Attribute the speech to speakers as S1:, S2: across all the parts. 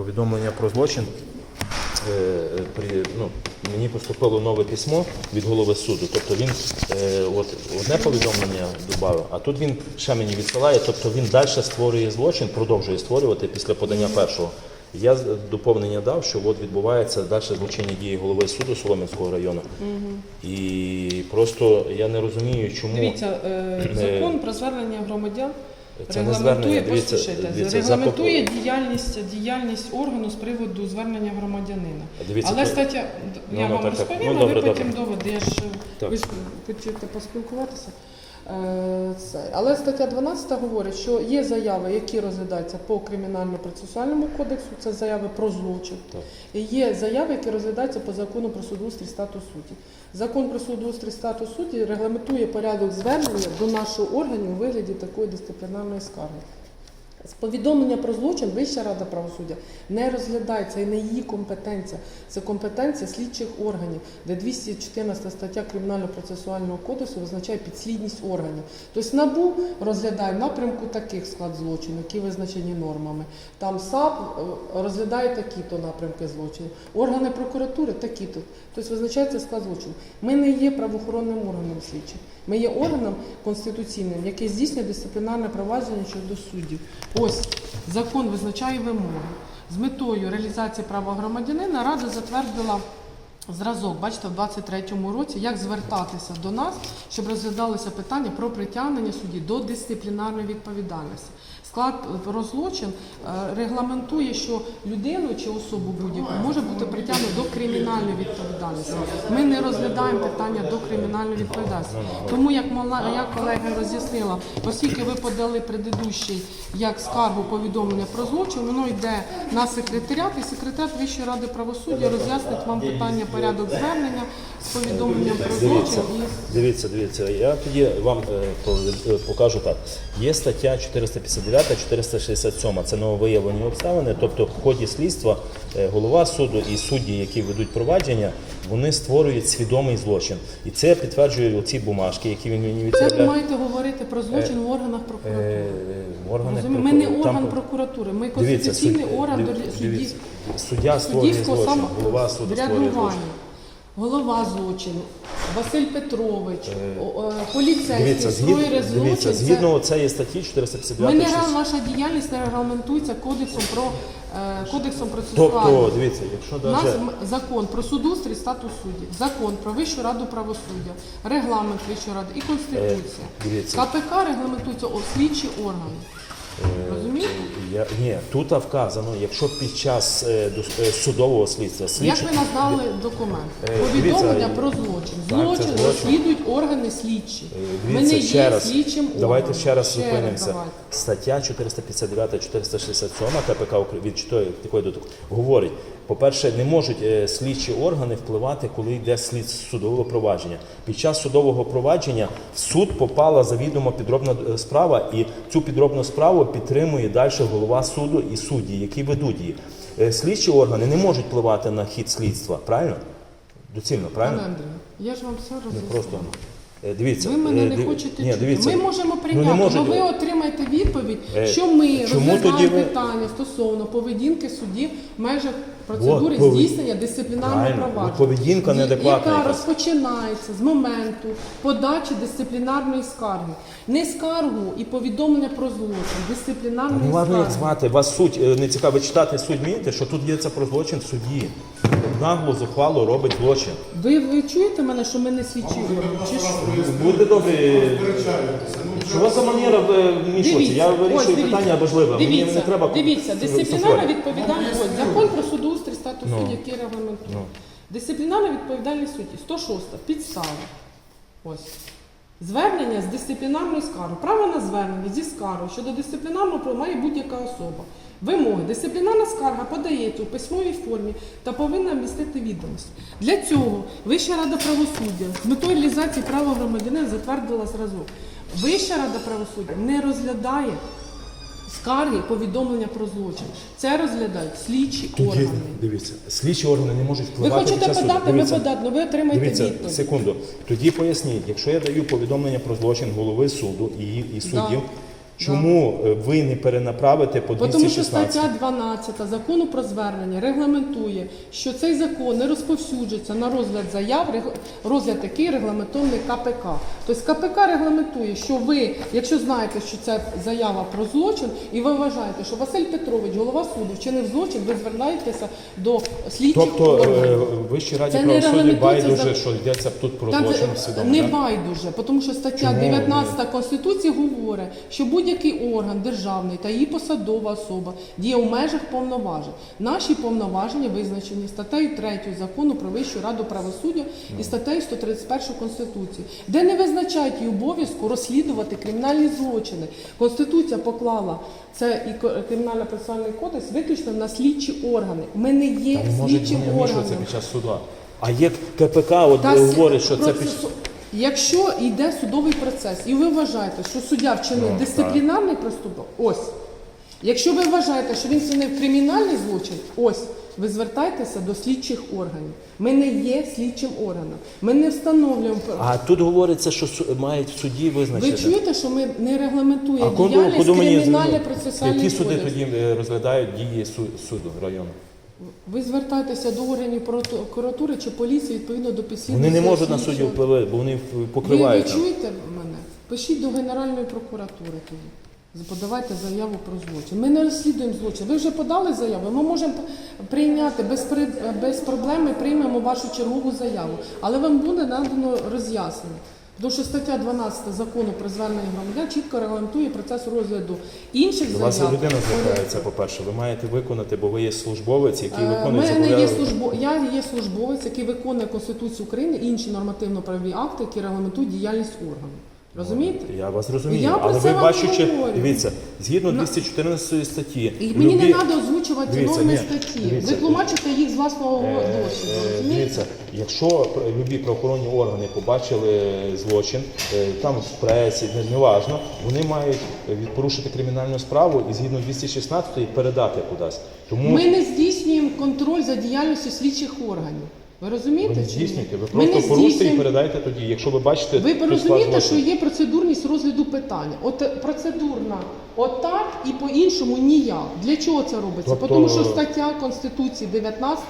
S1: повідомлення про злочин. Е, е, при, ну, мені поступило нове письмо від голови суду. Тобто він е, от, одне повідомлення додав, а тут він ще мені відсилає, тобто він далі створює злочин, продовжує створювати після подання першого. Я доповнення дав, що от відбувається далі злочинні дії голови суду Солом'янського району. І просто я не розумію, чому
S2: Дивіться, е, закон про звернення громадян
S1: це не звернення. Дивіться, дивіться,
S2: регламентує
S1: закон-
S2: діяльність, діяльність органу з приводу звернення громадянина.
S1: Дивіться,
S2: Але стаття,
S1: Ну,
S2: я
S1: ну,
S2: вам
S1: так, так.
S2: розповім,
S1: Ну,
S2: а
S1: добре,
S2: ви потім
S1: добре.
S2: доведеш.
S1: Так.
S2: Ви ж хочете поспілкуватися. Е. Але стаття 12 говорить, що є заяви, які розглядаються по кримінально-процесуальному кодексу, це заяви про злочин. І є заяви, які розглядаються по закону про судоустрій статус судді. Закон про судоустрій статус судді регламентує порядок звернення до нашого органу у вигляді такої дисциплінарної скарги. З повідомлення про злочин Вища рада правосуддя не розглядається і не її компетенція. Це компетенція слідчих органів, де 214 стаття Кримінально-процесуального кодексу визначає підслідність органів. Тобто НАБУ розглядає напрямку таких склад злочину, які визначені нормами. Там САП е, розглядає такі-то напрямки злочинів. Органи прокуратури такі-то. Тобто визначається склад злочину. Ми не є правоохоронним органом слідчим. Ми є органом конституційним, який здійснює дисциплінарне провадження щодо суддів. Ось закон визначає вимоги. З метою реалізації права громадянина Рада затвердила зразок, бачите, в 23-му році, як звертатися до нас, щоб розглядалося питання про притягнення судді до дисциплінарної відповідальності. Склад про злочин е, регламентує, що людину чи особу будь-яку може бути притягнено до кримінальної відповідальності. Ми не розглядаємо питання до кримінальної відповідальності. Тому, як моя колега роз'яснила, оскільки ви подали предыдущий як скаргу повідомлення про злочин, воно йде на секретаріат, і секретар Вищої ради правосуддя роз'яснить вам питання порядок звернення повідомленням про злочин
S1: Дивіться,
S2: і
S1: дивіться, дивіться. Я тоді вам е, е, покажу так. Є стаття 459, 467, це нововиявлені обставини. Тобто, в ході слідства е, голова суду і судді, які ведуть провадження, вони створюють свідомий злочин. І це підтверджують оці бумажки, які він мені
S2: це ви
S1: відправляє.
S2: маєте говорити про злочин в органах прокуратури.
S1: е, органи
S2: Розумієте? Ми не
S1: прокуратури.
S2: орган
S1: Там-
S2: прокуратури, ми
S1: Дивіться,
S2: конституційний орган
S1: див- дивіться,
S2: судді-
S1: суддя створює
S2: суддівського
S1: злочин, голова суду створює злочин.
S2: Голова злочину, Василь Петрович,
S1: Е,
S2: поліцейський,
S1: згід,
S2: злочин.
S1: дивіться, згідно цієї статті
S2: Ми
S1: 459
S2: не
S1: 600.
S2: ваша діяльність не регламентується кодексом про е, кодексом процесуального.
S1: Тобто, дивіться, якщо
S2: У нас
S1: даже
S2: закон про судоустрій, статус суддів, закон про Вищу раду правосуддя, регламент Вищої ради і конституція.
S1: Е, дивіться.
S2: КПК регламентується о слідчі органи. Розумієте?
S1: Я, ні, тут вказано, якщо під час е, дос- е, судового слідства
S2: Як
S1: слідчий,
S2: ви назвали документ?
S1: Е,
S2: Повідомлення про злочин.
S1: це
S2: Злочин
S1: злочин.
S2: розслідують органи слідчі.
S1: Е,
S2: Ми
S1: Дивіться,
S2: не
S1: ще
S2: є
S1: раз.
S2: слідчим
S1: Давайте
S2: органом.
S1: ще раз зупинимося.
S2: давайте.
S1: Стаття 459, 467 КПК Укра- від чотири- такої до такої говорить. По-перше, не можуть е, слідчі органи впливати, коли йде слід судового провадження. Під час судового провадження в суд попала завідомо підробна е, справа, і цю підробну справу підтримує далі голова суду і судді, які ведуть її. Е, Слідчі органи не можуть впливати на хід слідства, правильно? Доцільно, правильно?
S2: Пане Андрію, я ж вам все.
S1: Е, Дивіться,
S2: Ви мене
S1: е,
S2: не хочете
S1: Ні,
S2: чути.
S1: дивіться.
S2: Ми можемо
S1: Ну,
S2: прийняти,
S1: не
S2: але ви отримаєте відповідь,
S1: Е,
S2: що ми розглядаємо питання стосовно поведінки суддів в межах процедури
S1: пове-
S2: здійснення дисциплінарного провадження.
S1: Поведінка неадекватна
S2: Яка розпочинається з моменту подачі дисциплінарної скарги. Не скаргу і повідомлення про злочин, дисциплінарної
S1: Не важно, як звати. Вас суть е, не цікаво. Читати суть вмієте, що тут йдеться про злочин судді. Нагло, зухвало робить злочин.
S2: Ви, ви чуєте мене, що ми не органи? Чи що?
S1: Будьте добрі. Що у вас за манера е, вмішуватися? Я
S2: ось,
S1: вирішую
S2: дивіться.
S1: питання важливе. Мені
S2: Дивіться,
S1: не треба
S2: дивіться, дисциплінарна відповідальність. Ось, закон про судоустрій статус
S1: Ну.
S2: судді, який регламентує.
S1: Ну.
S2: Дисциплінарна відповідальність судді. 106. Підстава. Ось. Звернення з дисциплінарною скаргою. Право на звернення зі скаргою щодо дисциплінарного права має будь-яка особа. Вимоги. Дисциплінарна скарга подається у письмовій формі та повинна містити відомості. Для цього Вища рада правосуддя з метою реалізації права громадянина затвердила зразок. Вища рада правосуддя не розглядає скарги, повідомлення про злочин. Це розглядають слідчі органи.
S1: дивіться, слідчі органи не можуть
S2: Ви
S1: впливати.
S2: хочете
S1: під час
S2: подати, ви
S1: Дивіться,
S2: подати, але ви отримаєте
S1: Дивіться,
S2: відповідь.
S1: секунду. Тоді поясніть, якщо я даю повідомлення про злочин голови суду і, і суддів, Чому е, ви не перенаправите по
S2: Тому що стаття 12 закону про звернення регламентує, що цей закон не розповсюджується на розгляд заяв, розгляд який регламентований КПК. Тобто КПК регламентує, що ви, якщо знаєте, що це заява про злочин, і ви вважаєте, що Василь Петрович, голова суду, вчинив злочин, ви звертаєтеся до слідчих
S1: Тобто е,
S2: органів.
S1: Вищій раді
S2: Це
S1: правосуддя байдуже,
S2: за-
S1: що йдеться тут про
S2: Та
S1: злочин свідомо.
S2: не
S1: так?
S2: байдуже, тому що стаття
S1: Чому?
S2: 19 Конституції говорить, що будь-який орган державний та її посадова особа діє у межах повноважень. Наші повноваження визначені статтею 3 закону про Вищу раду правосуддя і статтею 131 Конституції, де не визначають її обов'язку розслідувати кримінальні злочини. Конституція поклала це і кримінально процесуальний кодекс виключно на слідчі органи. Ми не є слідчим органом.
S1: під час суда. А є КПК, от
S2: Та
S1: говорить, що це під
S2: Якщо йде судовий процес, і ви вважаєте, що суддя вчинив
S1: Ну,
S2: дисциплінарний проступок, ось. Якщо ви вважаєте, що він вчинив кримінальний злочин, ось. Ви звертайтеся до слідчих органів. Ми не є слідчим органом. Ми не встановлюємо.
S1: А тут говориться, що су- мають в суді
S2: Ви
S1: визначити.
S2: чуєте, що ми не регламентуємо
S1: а
S2: діяльність
S1: мені
S2: кримінальне
S1: звернути?
S2: процесуальний
S1: Які суди тоді е, розглядають дії су- суду району?
S2: Ви звертайтеся до органів прокуратури чи поліції відповідно до підслідності.
S1: Вони не можуть на судді впливати, бо вони в-
S2: Ви, ви чуєте мене? Пишіть до Генеральної прокуратури тоді. Подавайте заяву про злочин. Ми не розслідуємо злочин. Ви вже подали заяву. Ми можемо прийняти без, при- без проблем. Ми приймемо вашу чергову заяву. Але вам буде надано роз'яснення. Тому що стаття 12 закону про звернення громадян чітко регламентує процес розгляду інших
S1: До вас
S2: заяв.
S1: людина звертається, по-перше, ви маєте виконати, бо ви є службовець, який
S2: Е,
S1: виконує
S2: мене є
S1: зобов'язання.
S2: службо... Я є службовець, який виконує Конституцію України і інші нормативно-правові акти, які регламентують діяльність органу. Розумієте?
S1: Я вас розумію,
S2: Я про
S1: але
S2: це
S1: ви
S2: вам
S1: бачучи,
S2: говорю.
S1: дивіться, згідно
S2: Ну,
S1: 214 статті,
S2: І мені не
S1: любі-
S2: треба озвучувати
S1: Дивіться,
S2: норми
S1: ні,
S2: статті.
S1: дивіться,
S2: Ви тлумачите їх з власного
S1: Е,
S2: досвіду.
S1: е,
S2: розумієте?
S1: Дивіться, якщо любі правоохоронні органи побачили злочин, е, там в пресі, не- неважно, вони мають е, від- порушити кримінальну справу і згідно 216 передати кудись. Тому
S2: Ми не здійснюємо контроль за діяльністю слідчих органів. Ви розумієте?
S1: ви не
S2: чи ні?
S1: здійснюєте, ви
S2: Ми не
S1: просто порушите і
S2: здійснюємо-
S1: передайте тоді, якщо ви бачите
S2: Ви розумієте, що є процедурність розгляду питання. От е, процедурна отак і по-іншому ніяк. Для чого це робиться?
S1: Тобто-
S2: Тому що стаття Конституції 19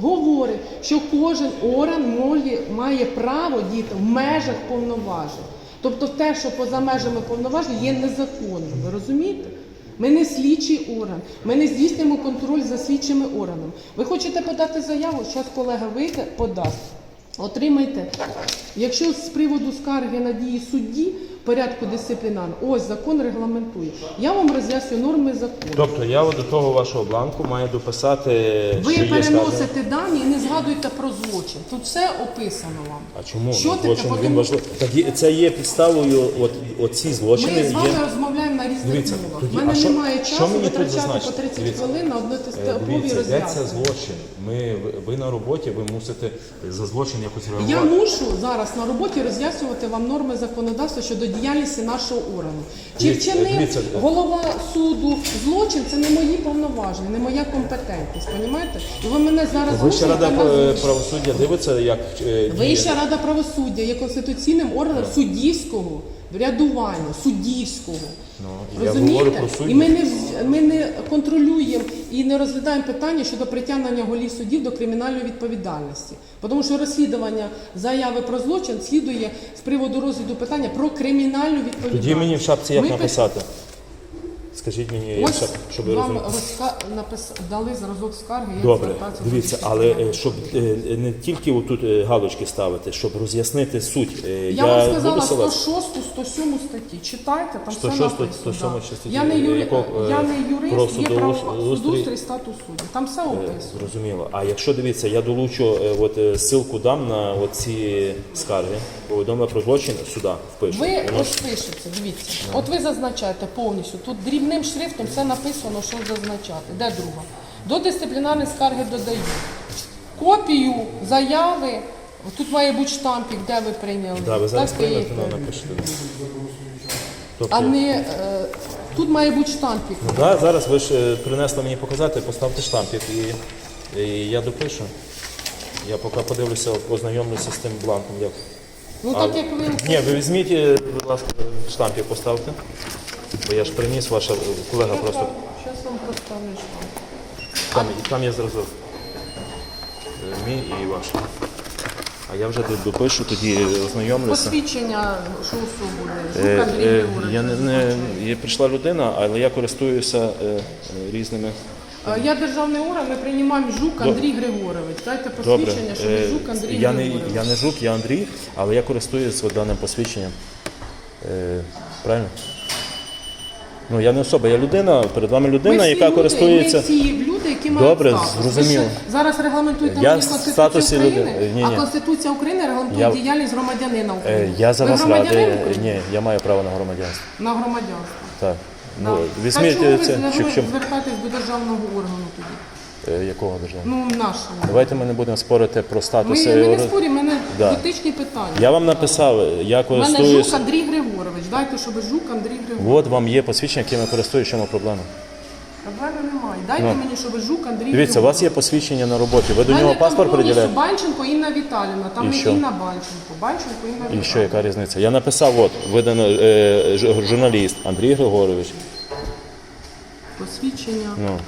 S2: говорить, що кожен орган може, має право діяти в межах повноважень. Тобто те, що поза межами повноважень, є незаконним. Ви розумієте? Ми не слідчий орган, ми не здійснюємо контроль за слідчими органами. Ви хочете подати заяву? Зараз колега вийде, подасть. Отримайте. Якщо з приводу скарги на дії судді порядку дисциплінарного, ось закон регламентує. Я вам роз'яснюю норми закону.
S1: Тобто я от до того вашого бланку маю дописати,
S2: Ви
S1: що є сказано.
S2: переносите дані і не згадуєте про злочин. Тут все описано вам.
S1: А чому
S2: Що
S1: Ну,
S2: таке?
S1: злочин він
S2: Тому-
S1: важливий? Тоді це є підставою. От оці злочини
S2: Ми з
S1: є.
S2: розмовляємо
S1: Дивіться, тоді-
S2: У мене
S1: а що-
S2: немає
S1: що
S2: часу
S1: мені тут
S2: витрачати по
S1: зазначити?
S2: 30
S1: Дивіться.
S2: хвилин на
S1: Е,
S2: однотипові
S1: Дивіться, йдеться
S2: роз'яснення.
S1: злочин. Ми ви- ви на роботі, ви мусите за злочин якось
S2: Я
S1: реагувати.
S2: мушу зараз на роботі роз'яснювати вам норми законодавства щодо діяльності нашого органу. Чи
S1: Дивіться,
S2: вчинив
S1: дивіться, е.
S2: голова суду злочин? Це не мої повноваження, не моя компетентність. Понімаєте? І ви мене зараз
S1: Вища рада
S2: на
S1: е,
S2: злочин.
S1: правосуддя дивиться, як е, діє.
S2: Вища рада правосуддя є конституційним органом суддівського врядування, суддівського.
S1: Ну,
S2: Розумієте?
S1: про.
S2: І ми не, ми не контролюємо і не розглядаємо питання щодо притягнення голів суддів до кримінальної відповідальності. Тому що розслідування заяви про злочин слідує з приводу розгляду питання про кримінальну відповідальність.
S1: Тоді мені в шапці як
S2: Ми пи-
S1: написати? Скажіть мені,
S2: Ось
S1: шап- щоб ви
S2: вам
S1: розуміли.
S2: розка... напис... дали зразок скарги, як
S1: Добре,
S2: звертатися до
S1: дивіться, але е, щоб е, не тільки отут е, галочки ставити, щоб роз'яснити суть. е,
S2: Я, вам сказала
S1: буду ссилатися.
S2: 106, 107 статті. Читайте, там
S1: 106,
S2: все написано.
S1: 107
S2: да.
S1: статті,
S2: Я не, юри...
S1: якого, е,
S2: я не юрист,
S1: про
S2: є право
S1: устрій.
S2: судоустрій статус суддів. Там все описано.
S1: Зрозуміло. А якщо дивіться, я долучу е, от е, ссылку дам на ці скарги, повідомлення про злочин сюди впишу.
S2: Ви
S1: Воно
S2: ось пишете, дивіться. От ви зазначаєте повністю. Тут дрібним шрифтом все написано, що зазначати. Де друга? До дисциплінарної скарги додаю. Копію заяви. Тут має бути штампік, де ви прийняли.
S1: Да, ви зараз
S2: Так, і-
S1: ну, напишете. Тобто,
S2: А не е, тут має бути штампік.
S1: ну, да, зараз ви ж е, принесли мені показати, поставте штампик і, і я допишу. Я поки подивлюся, ознайомлюся з тим бланком. Як.
S2: Ну так як ви
S1: Ні, ви візьміть, е, будь ласка, штампик поставте. Бо я ж приніс, ваша е, колега просто.
S2: Зараз вам проставлю штамп.
S1: Там, там є зразок. Е, Мій і ваш. А я вже тут допишу, тоді ознайомлюся.
S2: Посвідчення, що особу не.
S1: Е,
S2: Андрій
S1: е. Я не, не є прийшла людина, але я користуюся е, е, різними.
S2: Е, Я державний орган, ми приймаємо Жук Андрій Григорович. Дайте
S1: Добре,
S2: посвідчення, що
S1: е,
S2: ви Жук Андрій
S1: я не,
S2: Григорович.
S1: я не жук, я Андрій, але я користуюся даним посвідченням. Е, правильно? Ну, я не особа, я людина, перед вами
S2: Ми
S1: людина,
S2: всі
S1: яка
S2: люди,
S1: користується.
S2: Ми всі люди, які мають
S1: Добре,
S2: статус.
S1: зрозуміло.
S2: Ще зараз регламентуєте
S1: Я
S2: мені
S1: в
S2: Конституцію
S1: статусі
S2: України,
S1: людини. Ні, ні.
S2: а Конституція України регламентує
S1: Я-
S2: діяльність громадянина
S1: Е,
S2: України.
S1: я за
S2: Ви
S1: вас
S2: громадянин
S1: радий.
S2: України?
S1: Ні, я маю право на громадянство.
S2: На громадянство.
S1: Так. Ну, візьміть
S2: Та чому
S1: е,
S2: ви
S1: це.
S2: зверну-
S1: Чи, чим?
S2: звертаєтесь до державного органу тоді?
S1: Е, якого держави?
S2: Ну, нашого.
S1: Давайте ми не будемо спорити про
S2: Ми,
S1: статуси.
S2: ми не споримо, в мене
S1: Да.
S2: критичні питання.
S1: Я вам написав, я
S2: У мене Жук. Андрій Григорович. Дайте, щоб Жук Андрій Григорович.
S1: От вам є посвідчення, яким я користуюсь, в чому проблема.
S2: Проблеми немає. Дайте
S1: Ну.
S2: мені, щоб Жук Андрій
S1: Дивіться, у вас є посвідчення на роботі. Ви до
S2: У мене
S1: нього
S2: там
S1: паспорт
S2: повністю
S1: приділяєте?
S2: Банченко Інна Віталіївна, там
S1: І
S2: не
S1: що?
S2: Інна Банченко. Банченко Інна.
S1: І що, яка різниця? Я написав, от, видано е, ж- журналіст Андрій Григорович.
S2: Посвідчення.
S1: Ну.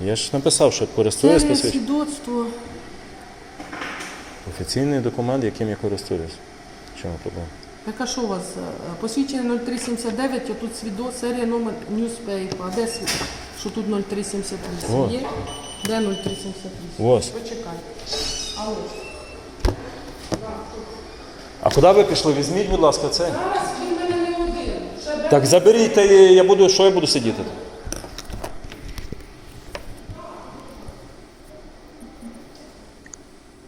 S1: Я ж написав, що
S2: Це
S1: користуюсь
S2: є
S1: посвідченням.
S2: свідоцтво.
S1: Офіційний документ, яким я користуюсь. В чому проблема?
S2: Так а що у вас? е, Посвідчення 0379, а тут свідо, серія номер newspaper. А де свідо? Що тут 0378?
S1: О.
S2: Є? Де 0378?
S1: Ось.
S2: Почекай. А ось.
S1: А куди ви пішли? Візьміть, будь ласка, це.
S2: Зараз він мене не один. Ще де-
S1: Так заберіть, та я буду, що я буду сидіти? тут?